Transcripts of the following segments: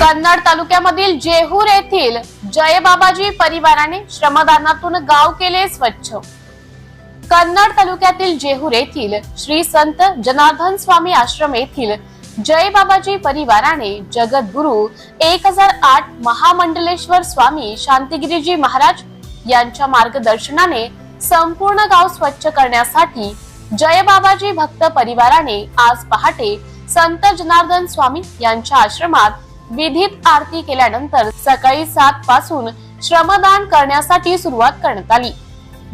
कन्नड तालुक्यामधील जेहूर येथील जयबाबाजी परिवाराने श्रमदानातून गाव केले स्वच्छ. कन्नड तालुक्यातील जेहूर येथील श्री संत जनार्दन स्वामी आश्रम येथील जयबाबाजी परिवाराने जगद्गुरु एक हजार आठ महामंडलेश्वर स्वामी शांतिगिरीजी महाराज यांच्या मार्गदर्शनाने संपूर्ण गाव स्वच्छ करण्यासाठी जयबाबाजी भक्त परिवाराने आज पहाटे संत जनार्दन स्वामी यांच्या आश्रमात विधित आरती केल्यानंतर सकाळी सात पासून श्रमदान करण्यासाठी सुरुवात करण्यात आली.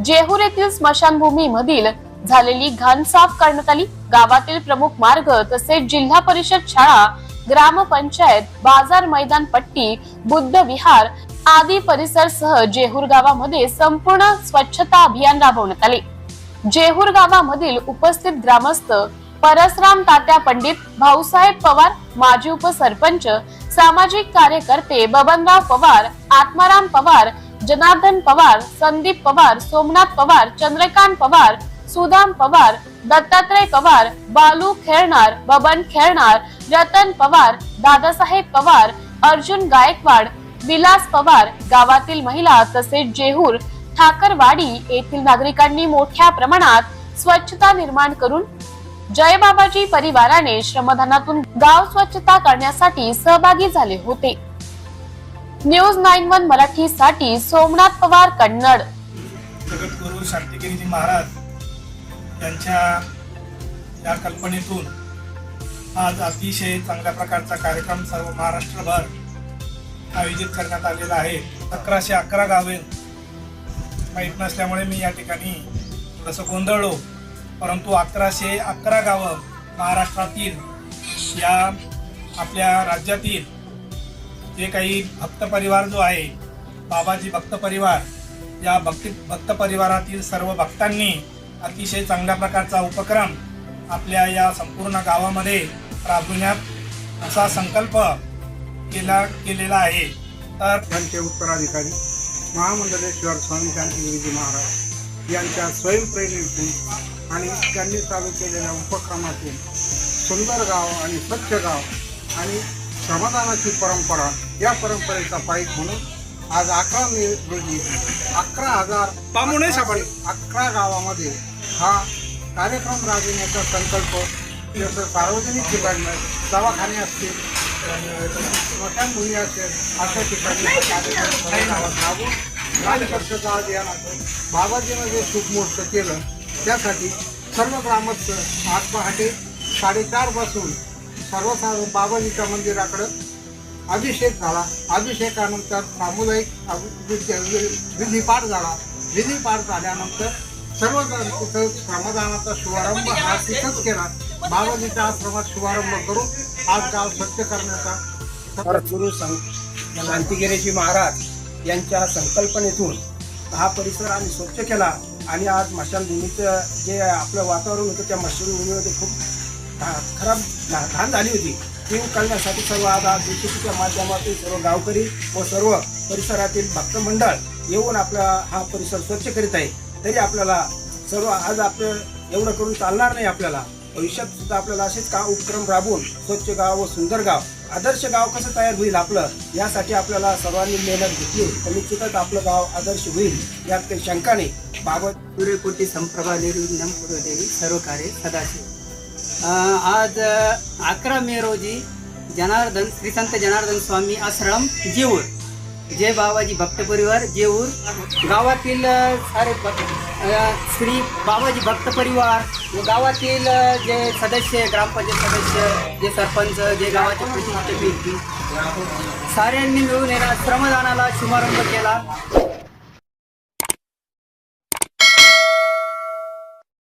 जेहूर येथील स्मशानभूमी मधील झालेली घाण साफ करण्यात आली. गावातील प्रमुख मार्ग तसेच जिल्हा परिषद शाळा ग्रामपंचायत बाजार मैदान पट्टी बुद्ध विहार आदी परिसर सह जेहूर गावामध्ये संपूर्ण स्वच्छता अभियान राबवण्यात आले. जेहूर गावामधील उपस्थित ग्रामस्थ परसराम तात्या पंडित भाऊसाहेब पवार माजी उपसरपंच सामाजिक कार्यकर्ते बबनराव पवार आत्माराम पवार जनार्दन पवार संदीप पवार सोमनाथ पवार चंद्रकांत पवार सुदाम पवार दत्तात्रय पवार बालू खेळणार बबन खेळणार रतन पवार दादासाहेब पवार अर्जुन गायकवाड विलास पवार गावातील महिला तसेच जेहूर ठाकरवाडी येथील नागरिकांनी मोठ्या प्रमाणात स्वच्छता निर्माण करून जय बाबाजी परिवाराने श्रमदानातून गाव स्वच्छता करण्यासाठी सहभागी झाले होते. न्यूज नाईन वन मराठी साठी सोमनाथ पवार कन्नड. जगद्गुरू शांतिगिरीजी महाराज त्यांच्या या कल्पनेतून आज अतिशय चांगल्या प्रकारचा कार्यक्रम सर्व महाराष्ट्रभर आयोजित करण्यात आलेला आहे. अकराशे अकरा गावे माहीत नसल्यामुळे मी या ठिकाणी थोडंसं गोंधळलो. परंतु अकराशे अकरा गावं महाराष्ट्रातील या आपल्या राज्यातील जे काही भक्त परिवार जो आहे बाबाजी भक्त परिवार या भक्ती भक्त परिवारातील सर्व भक्तांनी अतिशय चांगल्या प्रकारचा उपक्रम आपल्या या संपूर्ण गावामध्ये राबविण्यात असा संकल्प केला केलेला आहे. तर त्यांचे उत्तराधिकारी महामंडलेश्वर स्वामी शांतिगिरीजी महाराज. यांच्या स्वयंप्रेरणेतून आणि त्यांनी चालू केलेल्या उपक्रमातून सुंदर गाव आणि स्वच्छ गाव आणि श्रमदानाची परंपरा या परंपरेचा पाईक म्हणून आज अकरा मे रोजी अकरा हजार. अकरा गावामध्ये हा कार्यक्रम राबविण्याचा संकल्प जसं सार्वजनिक ठिकाणी दवाखाने असतील स्मशानभूमी असेल अशा ठिकाणी कार्यक्रम सर्व गावात आज या नातं बाबाजीनं जे मोठं केलं. त्यासाठी सर्व ग्रामस्थ आज पहाटे साडेचारपासून सर्वसाधारण बाबाजीच्या मंदिराकडं अभिषेक झाला. अभिषेकानंतर सामुदायिक अभि- विधिपाठ झाला. विधिपाठ झाल्यानंतर सर्वजण तिथं श्रमदानाचा शुभारंभ हा तिथंच केला. बाबाजीच्या आश्रमात शुभारंभ करून आज गाव स्वच्छ करण्याचा गुरु सांग शांतिगिरीजी महाराज यांच्या संकल्पनेतून हा परिसर आम्ही स्वच्छ केला आणि आज मशालभूमीचं जे आपलं वातावरण होतं त्या मशालभूमीमध्ये खूप घा- खराब घा- घाण झाली होती. ती करण्यासाठी सर्व आज आज दुसरीच्या माध्यमातून सर्व गावकरी व सर्व परिसरातील भक्त मंडळ येऊन आपला हा परिसर स्वच्छ करीत आहे. तरी आपल्याला सर्व आज आपलं एवढं करून चालणार नाही आपल्याला. भविष्यात सुद्धा आपल्याला असेच का उपक्रम राबवून स्वच्छ गाव व सुंदर गाव आदर्श गाव कसं तयार होईल आपलं? यासाठी आपल्याला सर्वांनी मेहनत घेतली तर निश्चितच आपलं गाव आदर्श होईल. यात काही शंका नाही. बाबत सूर्यकोटी संप्रभा निर्विघ्नं देवी सर्व कार्य सदाशिव आज अकरा मे रोजी जनार्दन श्री संत जनार्दन स्वामी आश्रम जेऊर. जय बाबाजी भक्त परिवार जेऊर गावातील सारे श्री बाबाजी भक्त परिवार व गावातील जे सदस्य ग्रामपंचायत सदस्य जे सरपंच जे गावाचे प्रतिनिधी साऱ्यांनी मिळून येणार श्रमदानाला शुभारंभ केला.